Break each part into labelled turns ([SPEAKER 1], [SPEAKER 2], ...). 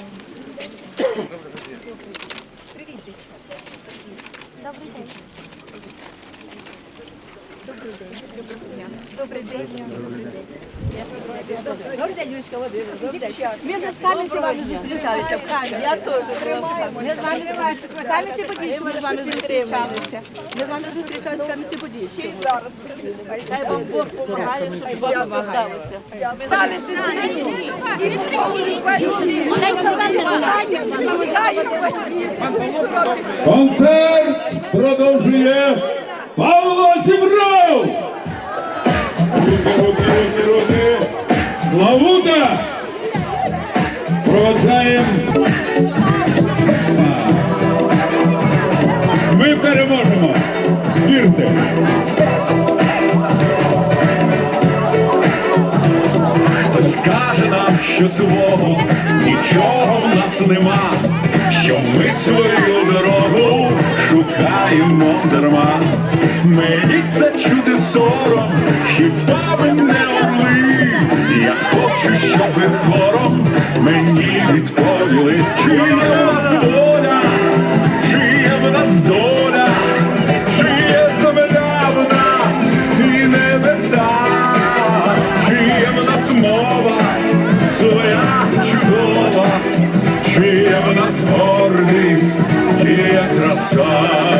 [SPEAKER 1] Добре, Добрий день. Добрий день. Добрий день. Ми вже з Кам'янці вами зустрічалися. В Кам'янці. Я теж. Ми з вами в Кам'янці Подільську ми з вами зустрічалися. Ми з вами зустрічалися в Кам'янці Подільську. Зараз. Хай вам Бог допомагає, щоб вам вдалося.
[SPEAKER 2] Концерт продовжує Павло Зібров! Руки, руки, руки, руки! Славута! Проводжаємо! Ми переможемо! Вірте!
[SPEAKER 3] Хтось каже нам, що свого нічого в нас нема, що ми свою дорогу шукаємо дарма. Мені це чути сором, хіба ви God.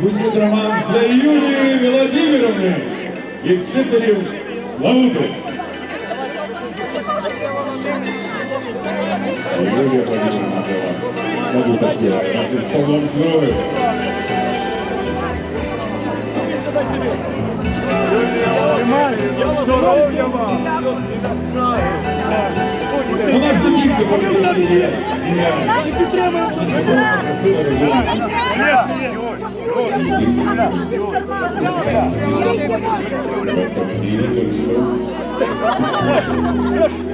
[SPEAKER 2] звучит роман для Юлии Владимировны и вчителів Славути. Юлія Владимировна для вас. Славута співає. З Павлом здоров'я.
[SPEAKER 4] Здоров'я вам!
[SPEAKER 2] Вона ж не тільки політичні діяльність. Я не знаю, что это за